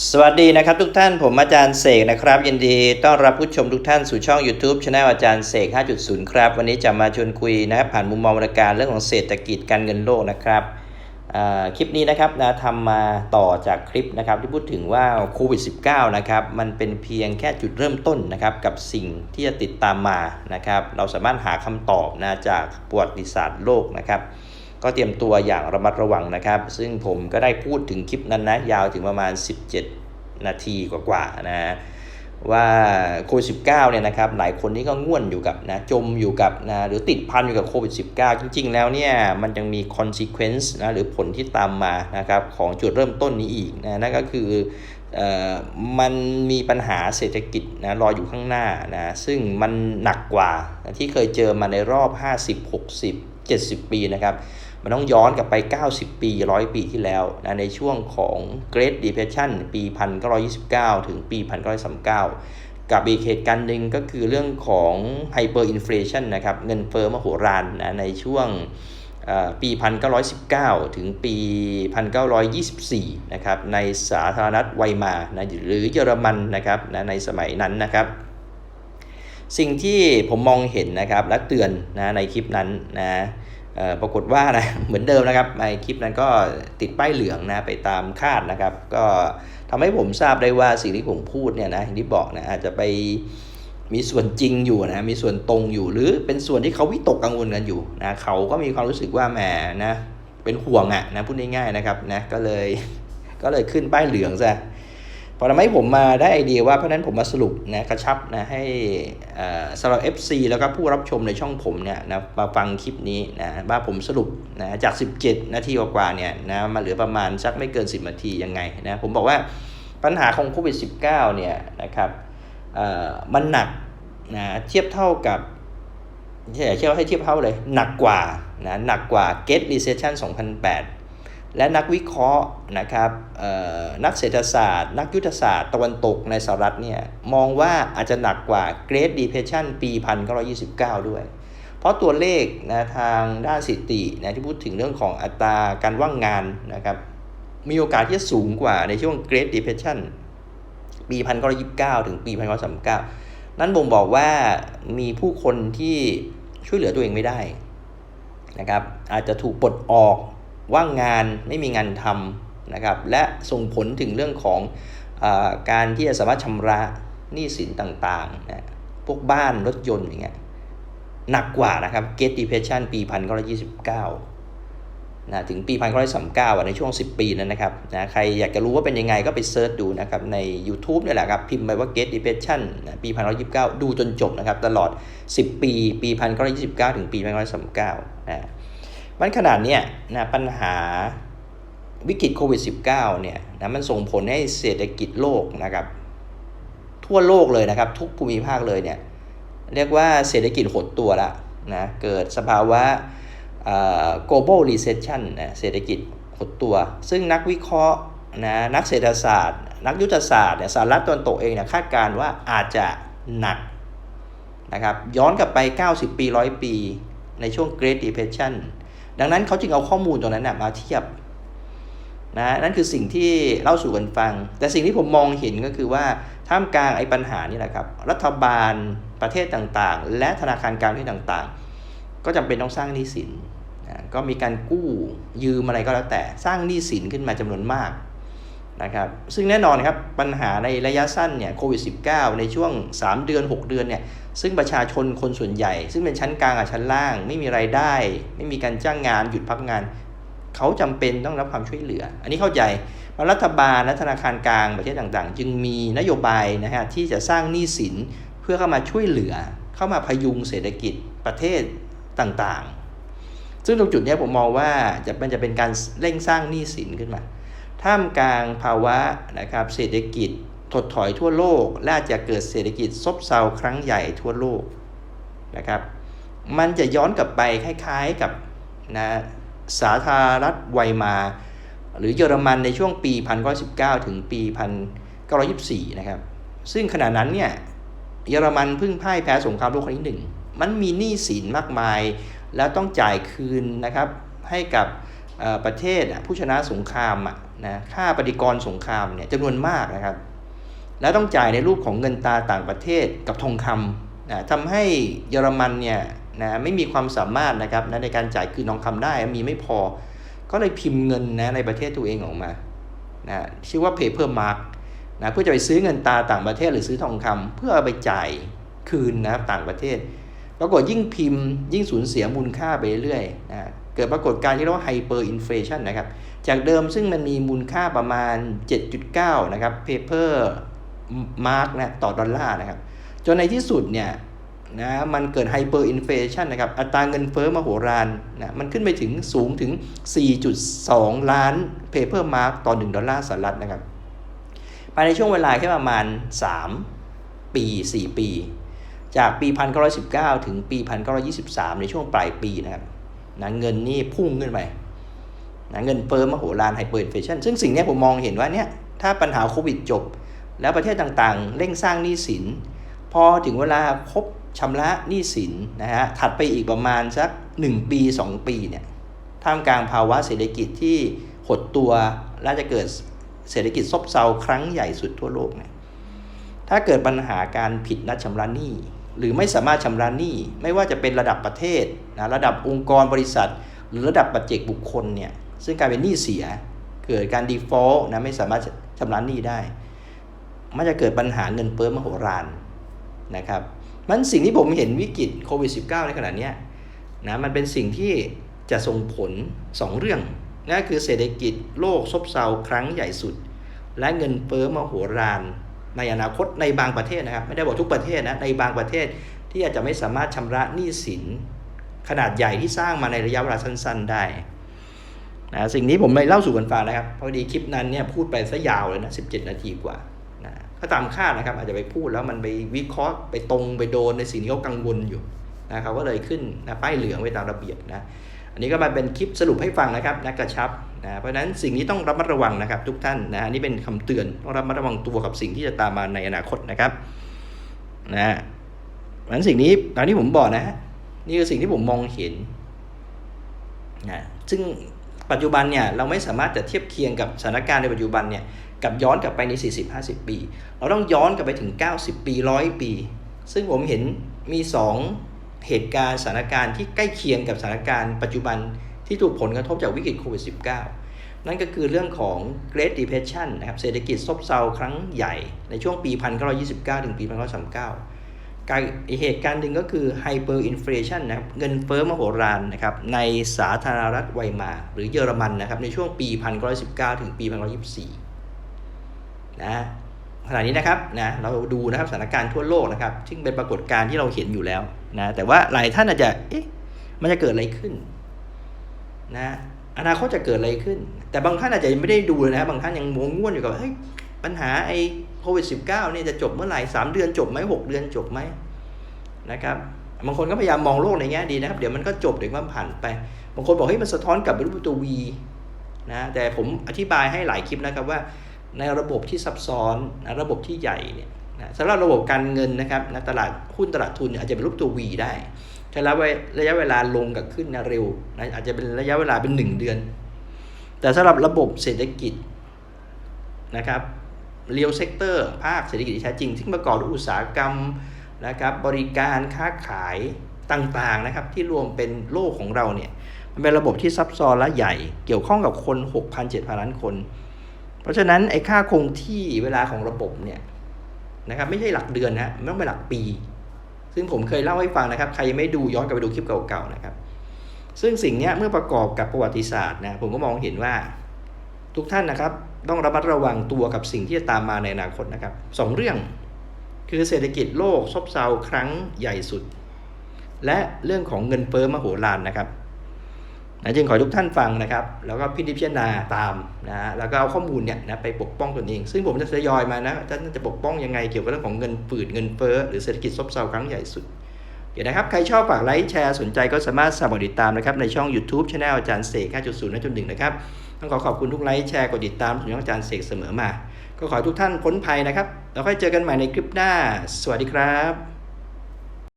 สวัสดีนะครับทุกท่านผมอาจารย์เสกนะครับ ยินดีต้อนรับผู้ชมทุกท่านสู่ช่อง YouTube channel อาจารย์เสก 5.0 ครับ วันนี้จะมาชวนคุยนะครับผ่านมุมมองวรรณการเรื่องของเศรษฐกิจการเงินโลกนะครับคลิปนี้นะครับนะทำมาต่อจากคลิปนะครับที่พูดถึงว่าโควิด -19 นะครับมันเป็นเพียงแค่จุดเริ่มต้นนะครับกับสิ่งที่จะติดตามมานะครับเราสามารถหาคำตอบนะจากประวัติศาสตร์โลกนะครับ ก็เตรียมตัวอย่างระมัดระวังนะครับ ซึ่งผมก็ได้พูดถึงคลิปนั้นนะยาวถึงประมาณ 17 นาทีกว่าๆนะว่าโควิด -19 เนี่ยนะครับหลายคนนี่ก็ง่วนอยู่กับนะจมอยู่กับนะหรือติดพันอยู่กับโควิด -19 จริง ๆ แล้วเนี่ยมันยังมี consequence นะหรือผลที่ตามมานะครับของจุดเริ่มต้นนี้อีกนะนั่นก็คือเอ่อมันมีปัญหาเศรษฐกิจนะรออยู่ข้างหน้านะซึ่งมันหนักกว่าที่เคยเจอมาในรอบ 50 60 70 ปีนะครับ มันต้องย้อนกลับไป 90 ปี 100 ปีที่แล้วนะในช่วงของ Great Depression ปี 1929 ถึงปี 1939 กับอีกเหตุการณ์หนึ่งก็คือเรื่องของ Hyperinflation นะครับ เงินเฟ้อมโหฬารนะในช่วงเอ่อปี 1919 ถึงปี 1924 นะครับ ในสาธารณรัฐไวมานะหรือเยอรมันนะครับนะในสมัยนั้นนะครับ สิ่งที่ผมมองเห็นนะครับและเตือนนะในคลิปนั้นนะ ปรากฏว่านะเหมือนเดิมนะครับในคลิปนั้นก็ติดป้ายเหลืองนะไปตามคาดนะครับ ก็ทำให้ผมทราบได้ว่าสิ่งที่ผมพูดเนี่ยนะอย่างที่บอกนะอาจจะไปมีส่วนจริงอยู่นะมีส่วนตรงอยู่ หรือเป็นส่วนที่เขาวิตกกังวลกันอยู่นะเขาก็มีความรู้สึกว่าแหมนะเป็นห่วงอะ่ะนะพูดง่ายๆนะครับนะก็เลยก็เลยขึ้นป้ายเหลืองซะ พอทำให้ผมมาได้ไอเดียว่าเพราะนั้นผมมาสรุปนะกระชับนะให้สำหรับ FC แล้วก็ผู้รับชมในช่องผมเนี่ยนะมาฟังคลิปนี้นะว่าผมสรุปนะจาก 17 นาทีกว่าๆเนี่ยนะมาเหลือประมาณสักไม่เกิน 10 นาทียังไงนะผมบอกว่าปัญหาของโควิด -19 เนี่ยนะครับมันหนักนะเทียบเท่ากับใช่เทียบให้เทียบเท่าเลย หนักกว่านะหนักกว่า Get Recession 2008 และนักวิเคราะห์นะครับเอ่อนักเศรษฐศาสตร์ นักยุทธศาสตร์ตะวันตกในสหรัฐเนี่ยมองว่าอาจจะหนักกว่า Great Depression ปี 1929 ด้วย เพราะตัวเลขนะทางด้านสถิตินะที่พูดถึงเรื่องของอัตราการว่างงานนะครับมีโอกาสที่จะสูงกว่าในช่วง Great Depression ปี 1929 ถึงปี 1939 นั่นบ่งบอกว่ามีผู้คนที่ช่วยเหลือตัวเองไม่ได้นะครับอาจจะถูกปลดออก ว่างงานไม่มีงานทำนะครับและส่งผลถึงเรื่องของอการที่จะสามารถชำระหนี้สินต่างๆนะพวกบ้านรถยนต์อย่างเงี้ยหนักกว่านะครับ Great Depression ปี 1929นะถึงปี 1939อะในช่วง 10 ปีนั้นนะครับนะใครอยากจะรู้ว่าเป็นยังไงก็ไปเซิร์ชดูนะครับใน YouTube เนี่ยแหละครับ พิมพ์ไปว่า Great Depression นะปี 1929 ดูจนจบนะครับ ตลอด 10 ปี ปี 1929 ถึงปี 1939นะ มันขนาดเนี้ยนะปัญหาวิกฤตโควิด -19 เนี่ยนะมันส่งผลให้เศรษฐกิจโลกนะครับ ทั่วโลกเลยนะครับ ทุกภูมิภาคเลยเนี่ยเรียกว่าเศรษฐกิจหดตัวละนะเกิดสภาวะเอ่อ global recession นะเศรษฐกิจหดตัว ซึ่งนักวิเคราะห์นะนักเศรษฐศาสตร์ นักยุทธศาสตร์เนี่ยสหรัฐตะวันตกเองเนี่ยคาดการณ์ว่าอาจจะหนักนะครับย้อนกลับไป 90 ปี 100 ปี ในช่วง Great Depression ดังนั้นเขาจึงเอาข้อมูลตรงนั้นนะมาเทียบนะนั่นคือสิ่งที่เล่าสู่กันฟัง แต่สิ่งที่ผมมองเห็นก็คือว่าท่ามกลางไอ้ปัญหานี่แหละครับ รัฐบาลประเทศต่างๆ และธนาคารกลางที่ต่างๆ ก็จำเป็นต้องสร้างหนี้สินนะก็มีการกู้ยืมอะไรก็แล้วแต่สร้างหนี้สินขึ้นมาจำนวนมาก นะครับซึ่งแน่นอนครับปัญหาในระยะสั้นเนี่ยโควิด -19 ในช่วง 3 เดือน 6 เดือนเนี่ยซึ่งประชาชนคนส่วนใหญ่ ซึ่งเป็นชั้นกลางกับชั้นล่าง ไม่มีไรายได้ ไม่มีการจ้างงานหยุดพักงาน เขาจำเป็นต้องรับความช่วยเหลือ อันนี้เข้าใจว่ารัฐบาลและธนาคารกลางประเทศต่างๆ จึงมีนโยบายนะฮะที่จะสร้างหนี้สินเพื่อเข้ามาช่วยเหลือ เข้ามาพยุงเศรษฐกิจประเทศต่างๆ ซึ่งตรงจุดนี้ผมมองว่าจะมันจะเป็นการเร่งสร้างหนี้สินขึ้นมา ท่ามกลางภาวะนะครับเศรษฐกิจถดถอยทั่วโลก และจะเกิดเศรษฐกิจซบเซาครั้งใหญ่ทั่วโลกนะครับ มันจะย้อนกลับไปคล้ายๆกับนะสาธารณรัฐไวมา หรือเยอรมันในช่วงปี 1919 ถึงปี 1924 นะครับ ซึ่งขณะนั้นเนี่ยเยอรมันเพิ่งพ่ายแพ้สงครามโลกครั้งที่หนึ่ง มันมีหนี้สินมากมาย แล้วต้องจ่ายคืนนะครับให้กับ ประเทศผู้ชนะสงครามนะค่าปฏิกรสงครามเนี่ยจำนวนมากนะครับ แล้วต้องจ่ายในรูปของเงินตาต่างประเทศกับทองคำนะทำให้เยอรมันเนี่ยนะไม่มีความสามารถนะครับนะในการจ่ายคืนทองคำได้มีไม่พอ ก็เลยพิมพ์เงินนะในประเทศตัวเองออกมานะชื่อว่า paper mark นะเพื่อจะไปซื้อเงินตาต่างประเทศหรือซื้อทองคำเพื่อเอาไปจ่ายคืนนะครับต่างประเทศปรากฏยิ่งพิมพ์ยิ่งสูญเสียมูลค่าไปเรื่อยนะ เกิดปรากฏการณ์ที่เรียกว่า hyper inflation นนะครับ จากเดิมซึ่งมันมีมูลค่าประมาณ 7.9 นะครับ paper mark นะต่อดอลลาร์นะครับ จนในที่สุดเนี่ยนะมันเกิด hyper inflation นนะครับ อัตราเงินเฟ้อมโหฬารนะมันขึ้นไปถึงสูงถึง 4.2 ล้าน paper mark ต่อ 1 ดอลลาร์สหรัฐนะครับ ภายในช่วงเวลาแค่ประมาณ 3 ปี 4 ปี จากปี 1919 ถึงปี 1923 ในช่วงปลายปีนะครับ นะเงินนี่พุ่งขึ้นไปนะเงินเฟ้อมโหฬารไฮเปอร์อินเฟชันซึ่งสิ่งนี้ผมมองเห็นว่าเนี่ยถ้าปัญหาโควิดจบ แล้วประเทศต่างๆ เร่งสร้างหนี้สิน พอถึงเวลาครบชำระหนี้สินนะฮะถัดไปอีกประมาณสัก 1 ปี 2 ปีเนี่ยท่ามกลางภาวะเศรษฐกิจที่หดตัวและจะเกิดเศรษฐกิจซบเซาครั้งใหญ่สุดทั่วโลกเนี่ยถ้าเกิดปัญหาการผิดนัดชำระหนี้ หรือไม่สามารถชำระหนี้ไม่ว่าจะเป็นระดับประเทศนะระดับองค์กรบริษัท หรือระดับปัจเจกบุคคลเนี่ยซึ่งกลายเป็นหนี้เสีย เกิดการ default นะไม่สามารถชำระหนี้ได้ มันจะเกิดปัญหาเงินเฟ้อมโหฬารนะครับมันสิ่งที่ผมเห็นวิกฤตโควิด -19 ในขณะนี้นะมันเป็นสิ่งที่จะส่งผล 2 เรื่องนั่นคือเศรษฐกิจโลกซบเซาครั้งใหญ่สุด และเงินเฟ้อมโหฬาร ในอนาคตในบางประเทศนะครับ ไม่ได้บอกทุกประเทศนะในบางประเทศที่อาจจะไม่สามารถชำระหนี้สินขนาดใหญ่ที่สร้างมาในระยะเวลาสั้น ๆ ได้นะสิ่งนี้ผมไม่เล่าสู่กันฟังนะครับพอดีคลิปนั้นเนี่ยพูดไปซะยาวเลยนะ17 นาทีกว่านะก็ตามคาดนะครับอาจจะไปพูดแล้วมันไปวิเคราะห์ไปตรงไปโดนในสิ่งที่เขากังวลอยู่นะเขาก็เลยขึ้นนะป้ายเหลืองไว้ตามระเบียบนะ อันนี้ก็มาเป็นคลิปสรุปให้ฟังนะครับนะกระชับนะเพราะฉะนั้นสิ่งนี้ต้องระมัดระวังนะครับ ทุกท่านนะนนี้เป็นคำเตือนต้องระมัดระวังตัวกับสิ่งที่จะตามมาในอนาคตนะครับนะเพราะฉะนั้นสิ่งนี้ตามที่ผมบอกนะนี่คือสิ่งที่ผมมองเห็นนะซึ่งปัจจุบันเนี่ยเราไม่สามารถจะเทียบเคียงกับสถานการณ์ในปัจจุบันเนี่ยกับย้อนกลับไปใน 40-50 ปี เราต้องย้อนกลับไปถึง 90 ปีร้อยปี ซึ่งผมเห็นมี 2 เหตุการณ์สถานการณ์ที่ใกล้เคียงกับสถานการณ์ปัจจุบันที่ถูกผลกระทบจากวิกฤตโควิด -19 นั่นก็คือเรื่องของ Great Depression นะครับเศรษฐกิจซบเซาครั้งใหญ่ในช่วงปี 1929 ถึงปี 1939การอีกเหตุการณ์หนึ่งก็คือ Hyperinflation นะครับเงินเฟ้อมโหฬารนะครับในสาธารณรัฐไวมาร์หรือเยอรมันนะครับในช่วงปี 1919 ถึงปี 1924 นะ ขณะนี้นะครับนะเราดูนะครับสถานการณ์ทั่วโลกนะครับซึ่งเป็นปรากฏการณ์ที่เราเห็นอยู่แล้วนะแต่ว่าหลายท่านอาจจะเอ๊ะมันจะเกิดอะไรขึ้นนะอนาคตจะเกิดอะไรขึ้น แต่บางท่านอาจจะยังไม่ได้ดูเลยนะบางท่านยังงงง่วนอยู่กับเฮ้ยปัญหาไอ้โควิด -19 เนี่ยจะจบเมื่อไหร่สามเดือนจบไหมหกเดือนจบไหมนะครับบางคนก็พยายามมองโลกในแง่ดีนะครับ เดี๋ยวมันก็จบเดี๋ยวมันผ่านไป บางคนบอกเฮ้ยมันสะท้อนกลับไปรูปตัววีนะแต่ผมอธิบายให้หลายคลิปนะครับว่า ในระบบที่ซับซ้อนนะระบบที่ใหญ่เนี่ยนะสำหรับระบบการเงินนะครับนะตลาดหุ้นตลาดทุนอาจจะเป็นรูปตัว V ได้ใช้ระยะเวลาลงกับขึ้นนะเร็วนะอาจจะเป็นระยะเวลาเป็น 1 เดือน แต่สำหรับระบบเศรษฐกิจนะครับเรียลเซกเตอร์ภาคเศรษฐกิจที่แท้จริงที่ประกอบด้วยอุตสาหกรรมนะครับบริการค้าขายต่างๆนะครับที่รวมเป็นโลกของเราเนี่ยมันเป็นระบบที่ซับซ้อนและใหญ่เกี่ยวข้องกับคน 6,000-7,000 ล้านคน เพราะฉะนั้นไอ้ค่าคงที่เวลาของระบบเนี่ยนะครับไม่ใช่หลักเดือนนะมันต้องเป็นหลักปี ซึ่งผมเคยเล่าให้ฟังนะครับ ใครยังไม่ดูย้อนกลับไปดูคลิปเก่าๆนะครับ ซึ่งสิ่งนี้เมื่อประกอบกับประวัติศาสตร์นะผมก็มองเห็นว่า ทุกท่านนะครับ ต้องระมัดระวังตัวกับสิ่งที่จะตามมาในอนาคตนะครับสองเรื่องคือเศรษฐกิจโลกซบเซาครั้งใหญ่สุด และเรื่องของเงินเฟ้อมโหฬารนะครับ นะจึงขอทุกท่านฟังนะครับ แล้วก็พิจารณาตามนะแล้วก็เอาข้อมูลเนี่ยนะไปปกป้องตนเอง ซึ่งผมจะทยอยมานะท่านจะปกป้องยังไงเกี่ยวกับเรื่องของเงินฝืดเงินเฟ้อหรือเศรษฐกิจซบเซาครั้งใหญ่สุดเดี๋ยวนะครับ ใครชอบฝากไลค์แชร์สนใจก็สามารถสมัครติดตามนะครับ ในช่อง YouTube c h anel อาจารย์เสก5.0และจุดหนึ่งนะครับต้องขอขอบคุณทุกไลค์แชร์กดติดตามถึงอาจารย์เสกเสมอมา ก็ขอให้ทุกท่านพ้นภัยนะครับ แล้วค่อยเจอกันใหม่ในคลิปหน้า สวัสดีครับ